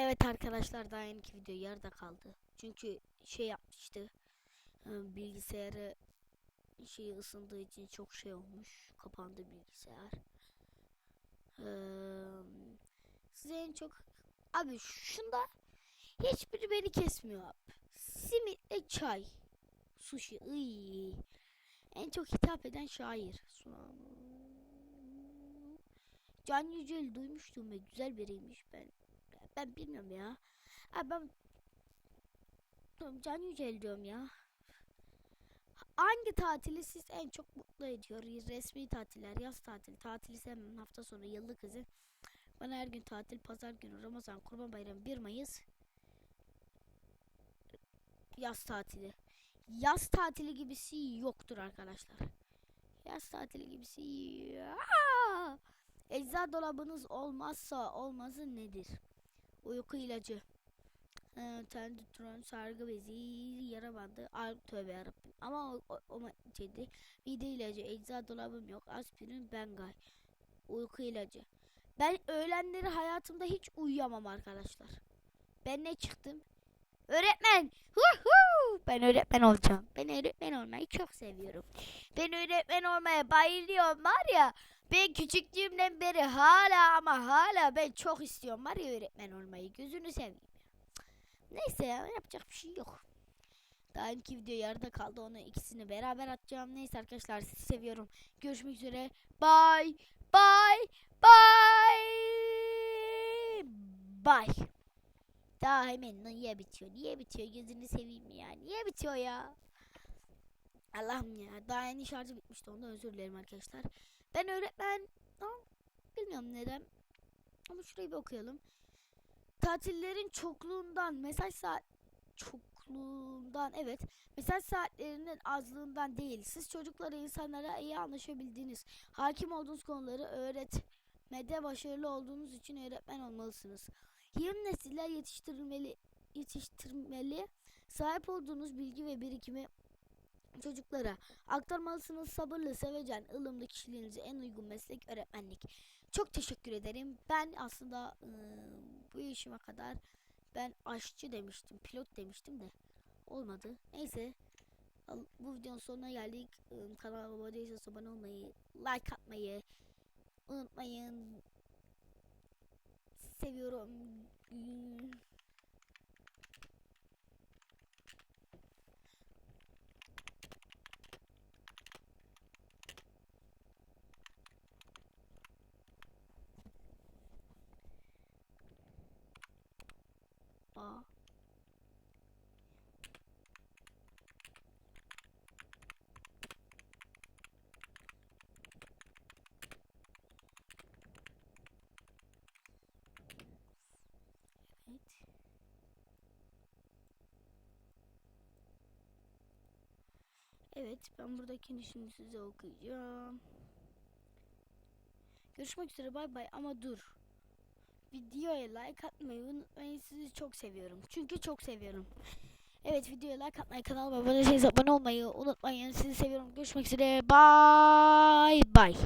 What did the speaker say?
Evet arkadaşlar daha yeni video yarıda kaldı. Çünkü şey yapmıştı. e, Bilgisayarı şey ısındığı için çok şey olmuş. Kapandı bilgisayar. Eee, size en çok abi şunda hiçbiri beni kesmiyor abi. Simitle çay. Sushi. Iy. En çok hitap eden şair. Can Yücel duymuştum ve güzel biriymiş ben. Ben bilmiyorum ya. Abi ben Tamam, Can Yücel diyorum ya. Hangi tatili siz en çok mutlu ediyor? Resmi tatiller, yaz tatili, tatili sevmem, hafta sonu, yıllık izin. Bana her gün tatil, pazar günü, Ramazan, Kurban Bayramı, 1 Mayıs. Yaz tatili. Yaz tatili gibisi yoktur arkadaşlar. Yaz tatili gibisi Aa! Ecza dolabınız olmazsa olmazı nedir? Uyku ilacı. Ee, ten tuturan sargı bezi, yara al tövbe yarabbim. Ama o, o, o şeydi. Mide ilacı, ecza dolabım yok, aspirin, bengay. Uyku ilacı. Ben öğlenleri hayatımda hiç uyuyamam arkadaşlar. Ben ne çıktım? Öğretmen. Huhu! Ben öğretmen olacağım. Ben öğretmen olmayı çok seviyorum. Ben öğretmen olmaya bayılıyorum var ya. Ben küçüklüğümden beri hala ama hala ben çok istiyorum var ya öğretmen olmayı. Gözünü seveyim. Neyse ya yapacak bir şey yok. Daha önce video yarıda kaldı. Onu ikisini beraber atacağım. Neyse arkadaşlar sizi seviyorum. Görüşmek üzere. Bye. Bye. Bye. Bye. Daha hemen niye bitiyor? Niye bitiyor? Gözünü seveyim ya. Niye bitiyor ya? Allah'ım ya. Daha yeni şarjı bitmişti. Ondan özür dilerim arkadaşlar. Ben öğretmen... Bilmiyorum neden. Ama şurayı bir okuyalım. Tatillerin çokluğundan, mesaj saat çokluğundan evet. Mesaj saatlerinin azlığından değil. Siz çocuklara, insanlara iyi anlaşabildiğiniz, hakim olduğunuz konuları öğretmede başarılı olduğunuz için öğretmen olmalısınız. Yeni nesiller yetiştirilmeli, yetiştirmeli. Sahip olduğunuz bilgi ve birikimi çocuklara aktarmalısınız. Sabırlı, sevecen, ılımlı kişiliğinize en uygun meslek öğretmenlik. Çok teşekkür ederim. Ben aslında ıı, bu yaşıma kadar ben aşçı demiştim, pilot demiştim de olmadı. Neyse. Bu videonun sonuna geldik. Kanalıma abone değilseniz abone olmayı, like atmayı unutmayın. Seviyorum. Iı, Aa. Evet. Evet, ben buradakini şimdi size okuyacağım. Görüşmek üzere bay bay ama dur. Videoya like atmayı unutmayın. Sizi çok seviyorum. Çünkü çok seviyorum. Evet videoya like atmayı, kanalıma abone olmayı unutmayın. Sizi seviyorum. Görüşmek üzere. Bye bye.